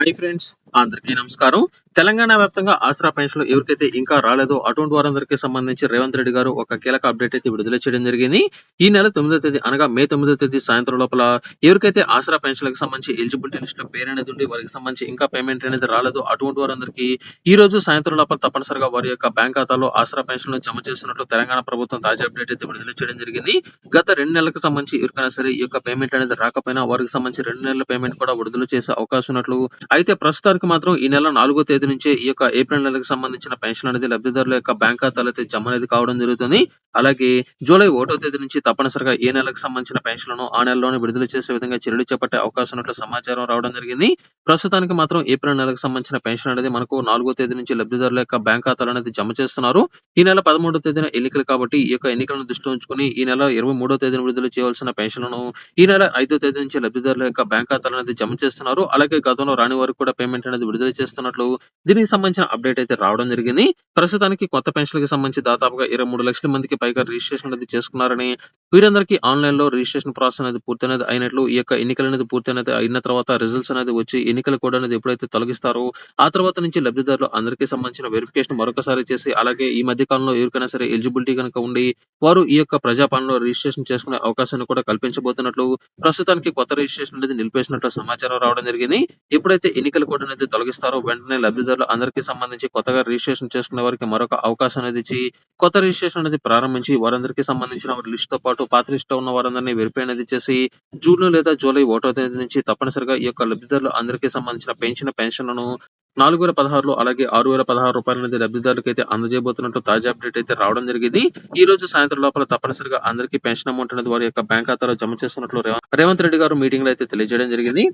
Hi friends అందరికీ నమస్కారం. తెలంగాణ వ్యాప్తంగా ఆసరా పెన్షన్లు ఎవరికైతే ఇంకా రాలేదో అటువంటి వారందరికీ సంబంధించి రేవంత్ రెడ్డి గారు ఒక కీలక అప్డేట్ అయితే విడుదల చేయడం జరిగింది. ఈ నెల తొమ్మిదో తేదీ అనగా మే తొమ్మిదో తేదీ సాయంత్రం లోపల ఎవరికైతే ఆసరా పెన్షన్లకు సంబంధించి ఎలిజిబిలిటీ లిస్ట్లో పేరు అనేది ఉండి వారికి సంబంధించి ఇంకా పేమెంట్ అనేది రాలేదో అటువంటి వారందరికీ ఈ రోజు సాయంత్రం లోపల తప్పనిసరిగా వారి యొక్క బ్యాంక్ ఖాతాలో ఆసరా పెన్షన్ జమ చేస్తున్నట్లు తెలంగాణ ప్రభుత్వం తాజా అప్డేట్ అయితే విడుదల చేయడం జరిగింది. గత రెండు నెలలకు సంబంధించి ఎవరికైనా సరే ఈ యొక్క పేమెంట్ అనేది రాకపోయినా వారికి సంబంధించి రెండు నెలల పేమెంట్ కూడా విడుదల చేసే అవకాశం ఉన్నట్లు అయితే ప్రస్తుతానికి మాత్రం ఈ నెల నాలుగో తేదీ నుంచే ఈ యొక్క ఏప్రిల్ నెలకు సంబంధించిన పెన్షన్ అనేది లబ్ధిదారుల యొక్క బ్యాంక్ ఖాతాలైతే అయితే జమ అనేది కావడం జరుగుతుంది. అలాగే జూలై ఒకటో తేదీ నుంచి తప్పనిసరిగా ఏ నెలకు సంబంధించిన పెన్షన్లను ఆ నెలలోనే విడుదల చేసే విధంగా చర్యలు చేపట్టే అవకాశం ఉన్నట్లు సమాచారం రావడం జరిగింది. ప్రస్తుతానికి మాత్రం ఏప్రిల్ నెలకు సంబంధించిన పెన్షన్ అనేది మనకు నాలుగో తేదీ నుంచి లబ్ధిదారుల యొక్క బ్యాంక్ ఖాతాలు అనేది జమ చేస్తున్నారు. ఈ నెల పదమూడో తేదీన ఎన్నికలు కాబట్టి ఈ యొక్క ఎన్నికలను దృష్టిలో ఉంచుకుని ఈ నెల ఇరవై మూడో తేదీన విడుదల చేయవలసిన పెన్షన్లను ఈ నెల ఐదో తేదీ నుంచి లబ్ధిదారుల యొక్క బ్యాంక్ ఖాతాలు అనేది జమ చేస్తున్నారు. అలాగే గతంలో రాని వరకు కూడా పేమెంట్ అనేది విడుదల చేస్తున్నట్లు దీనికి సంబంధించిన అప్డేట్ అయితే రావడం జరిగింది. ప్రస్తుతానికి కొత్త పెన్షన్లకు సంబంధించి దాదాపుగా ఇరవై మూడు లక్షల మందికి పైగా రిజిస్ట్రేషన్ అనేది చేసుకున్నారని వీరందరికీ ఆన్లైన్లో రిజిస్ట్రేషన్ ప్రాసెస్ అనేది పూర్తి అనేది అయినట్లు ఈ యొక్క ఎన్నికలు అనేది పూర్తి అనేది అయిన తర్వాత రిజల్ట్స్ అనేది వచ్చి ఎన్నికల కోడ్ అనేది ఎప్పుడైతే తొలగిస్తారో ఆ తర్వాత నుంచి లబ్ధిదారులు అందరికీ సంబంధించిన వెరిఫికేషన్ మరొకసారి చేసి అలాగే ఈ మధ్య కాలంలో ఎవరికైనా సరే ఎలిజిబిలిటీ కనుక ఉండి వారు ఈ యొక్క ప్రజాపాలనలో రిజిస్ట్రేషన్ చేసుకునే అవకాశాన్ని కూడా కల్పించబోతున్నట్లు ప్రస్తుతానికి కొత్త రిజిస్ట్రేషన్ అనేది నిలిపేసినట్లు సమాచారం రావడం జరిగింది. ఎప్పుడైతే ఎన్నికల కోడ్ అనేది తొలగిస్తారో వెంటనే లబ్ధిదారులు అందరికీ సంబంధించి కొత్తగా రిజిస్ట్రేషన్ చేసుకునే వారికి మరొక అవకాశం అనేది ఇచ్చి కొత్త రిజిస్ట్రేషన్ అనేది ప్రారంభించి వారందరికీ సంబంధించిన లిస్ట్తో పాటు పాత లిస్ట్ ఉన్న వారందరినీ వెరిఫై అనేది చేసి జూన్ లేదా జూలై ఒకటో తేదీ నుంచి తప్పనిసరిగా ఈ యొక్క లబ్ధిదారులు అందరికీ సంబంధించిన పెన్షన్ పెన్షన్లను నాలుగు వేల పదహారులో అలాగే ఆరు వేల పదహారు రూపాయల అనేది లబ్ధిదారులకు అయితే అందజేయబోతున్నట్టు తాజా అప్డేట్ అయితే రావడం జరిగింది. ఈ రోజు సాయంత్రం లోపల తప్పనిసరిగా అందరికీ పెన్షన్ అమౌంట్ అనేది వారి యొక్క బ్యాంక్ ఖాతాలో జమ చేస్తున్నట్లు రేవంత్ రేవంత్ రెడ్డి గారు మీటింగ్లో అయితే తెలియజేయడం జరిగింది.